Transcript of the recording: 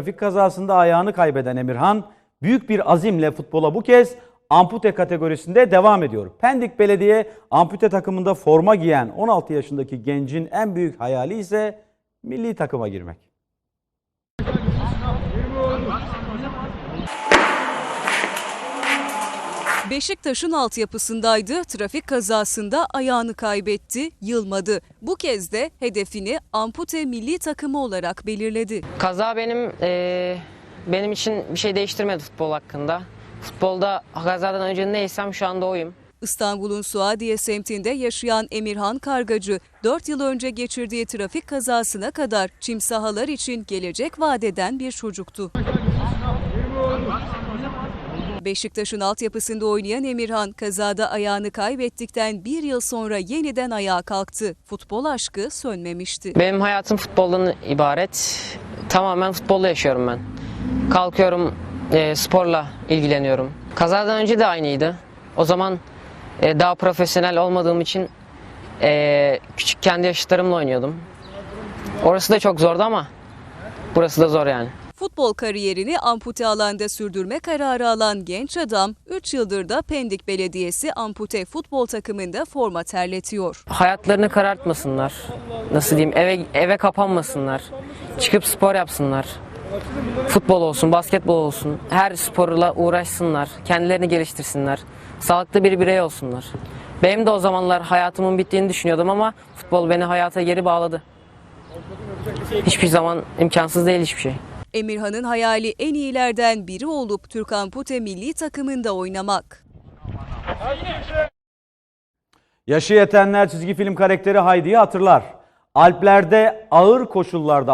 Trafik kazasında ayağını kaybeden Emirhan büyük bir azimle futbola bu kez ampute kategorisinde devam ediyor. Pendik Belediye ampute takımında forma giyen 16 yaşındaki gencin en büyük hayali ise milli takıma girmek. Beşiktaş'ın altyapısındaydı, trafik kazasında ayağını kaybetti, yılmadı. Bu kez de hedefini ampute milli takımı olarak belirledi. Kaza benim eee, benim için bir şey değiştirmedi futbol hakkında. Futbolda kazadan önce neysem şu anda oyum. İstanbul'un Suadiye semtinde yaşayan Emirhan Kargacı, 4 yıl önce geçirdiği trafik kazasına kadar çim sahalar için gelecek vadeden bir çocuktu. Beşiktaş'ın altyapısında oynayan Emirhan kazada ayağını kaybettikten bir yıl sonra yeniden ayağa kalktı. Futbol aşkı sönmemişti. Benim hayatım futboldan ibaret. Tamamen futbolla yaşıyorum ben. Kalkıyorum, eee, sporla ilgileniyorum. Kazadan önce de aynıydı. O zaman eee, daha profesyonel olmadığım için eee, küçük kendi yaşıtlarımla oynuyordum. Orası da çok zordu ama burası da zor yani. Futbol kariyerini ampute alanda sürdürme kararı alan genç adam 3 yıldır da Pendik Belediyesi ampute futbol takımında forma terletiyor. hayatlarını karartmasınlar. Nasıl diyeyim eve eve kapanmasınlar. Çıkıp spor yapsınlar. Futbol olsun, basketbol olsun. Her sporla uğraşsınlar. Kendilerini geliştirsinler. Sağlıklı bir birey olsunlar. Benim de o zamanlar hayatımın bittiğini düşünüyordum ama futbol beni hayata geri bağladı. Hiçbir zaman imkansız değil hiçbir şey. Emirhan'ın hayali en iyilerden biri olup Türk Ampute milli takımında oynamak. Yaşı yetenler çizgi film karakteri Haydi'yi hatırlar. Alplerde ağır koşullarda